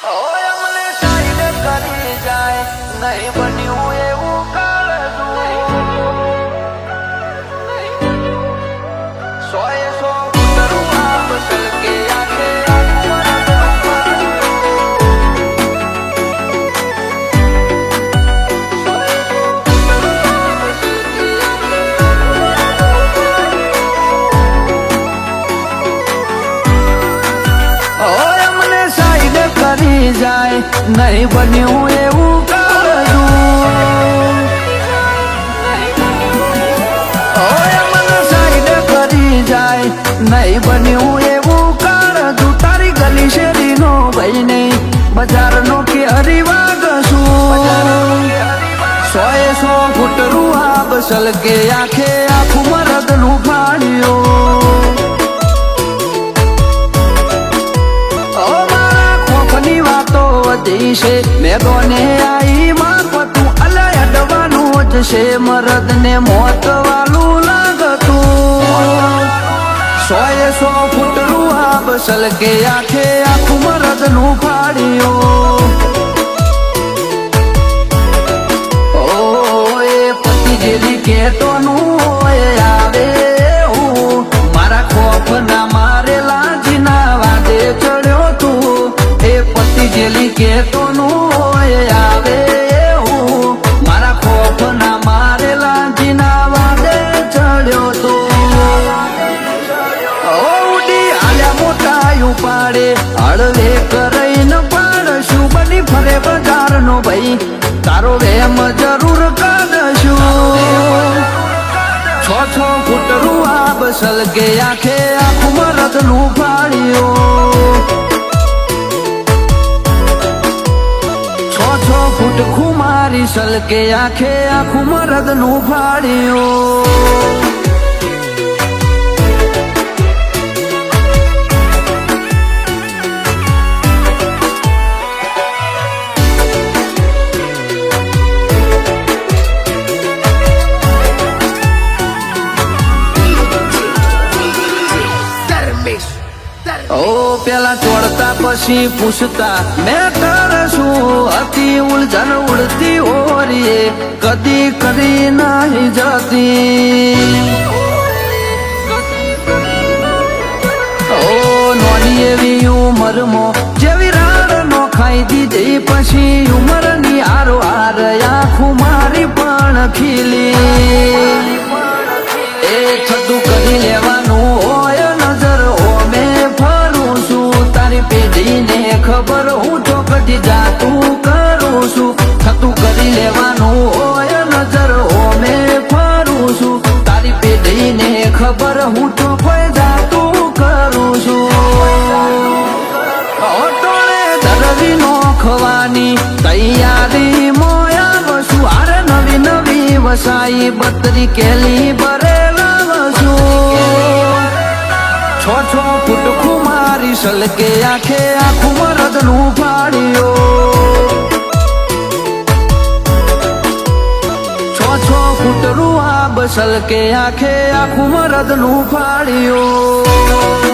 Oh. નહીં બન્યું એવું જાય નહીં બન્યું એવું કાળજું તારી ગલી શેરીનો ભાઈ નહીં બજારનો કે હરિવાગ શું સોએ સો ફૂટ રૂહા બસલ કે આખે આખું મરદનું ફાડ્યું છે મેઘોને આઈ માં પતું અલે અડવાનું જ છે. મરદને મોત વાલું લાગતું. સોએ સો ફૂટ રૂહા બસલ કે આખે આખું મરદનું ફાડ્યું ઓય પતિ જેવી કેતોનું એ જેલી કે આવે મારા ખોફ ના મારેલા જીના વાદે ચડ્યો તો. ઓડી આલ્યા મોટા ઉપાડે હળવે કરઈને પાડશું. બની ફરે બજાર નો ભાઈ, તારો વેમ જરૂર કાઢશું. છ છ ફૂટ આ બસલ કે આખે આખું મરદનું ફાડ્યું છ ખુમારી સલકે આખે આખું મરદનું ફાડ્યો ઓ પેલા ચોડતા પછી પૂછતા મેં ઉલઝન ઉડતી ઓરીએ કદી કરી નાહી જતી. ઓ એવી ઉંમરમાં, જેવી રાર નો ખાઈ દીધી પછી ઉંમરની આરો આર આખું મારી પણ ખીલી. એ થતું કરી લેવાનું હોય નજર ઓમે ફરું છું તારી પેઢીને ખબર, હું ચોકથી જાતું વસાઈ બત્રી કેલી બરે વસુ છ છ ફૂટ ખુમારી સલકે આખે આખું મરદનું ફાડ્યો છ છ ફૂટ રૂઆ બસલ કે આખે આખું મરદનું ફાડ્યો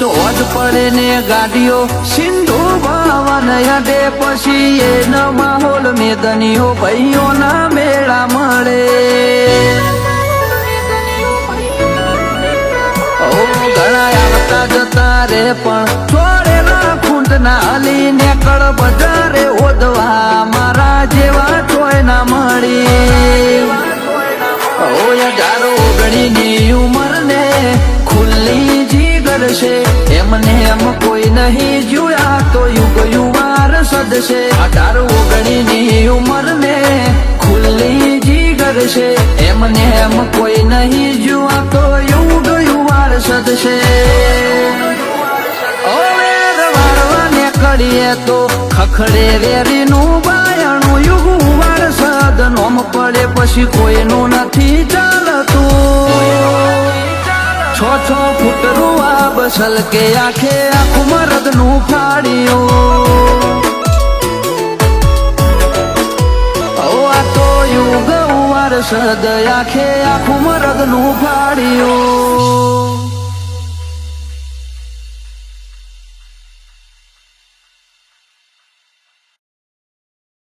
તો ઓજ પડે ને ગાડીઓ. સિંધુ ભવન યડે પછી એ ન માહોલ મેદનીઓ ભાઈઓ ના મેળા. મળે જતા રે પણ છોડેલા ખૂંટ ના હલી ને કળ બજારે ઓદવા નહીં જોયા તો યુગ યુવાર સદશે અઢાર ઓગણીની ઉંમર ને ખુલ્લી જીગર છે. એમને એમ કોઈ નહીં જોયા તો યુગ યુવાર સદશે ઓવે રવાડવાને કરીએ તો ખખડે વેરીનું બાયણું યુગ વાર સદ નોમ પડે પછી કોઈનું નથી ચાલતું. છ છ છ ફૂટ રૂવા બસલ કે આખે આખું મરદનું ફાડ્યું આ તો યુગ વારસદ આખે આખું મરદ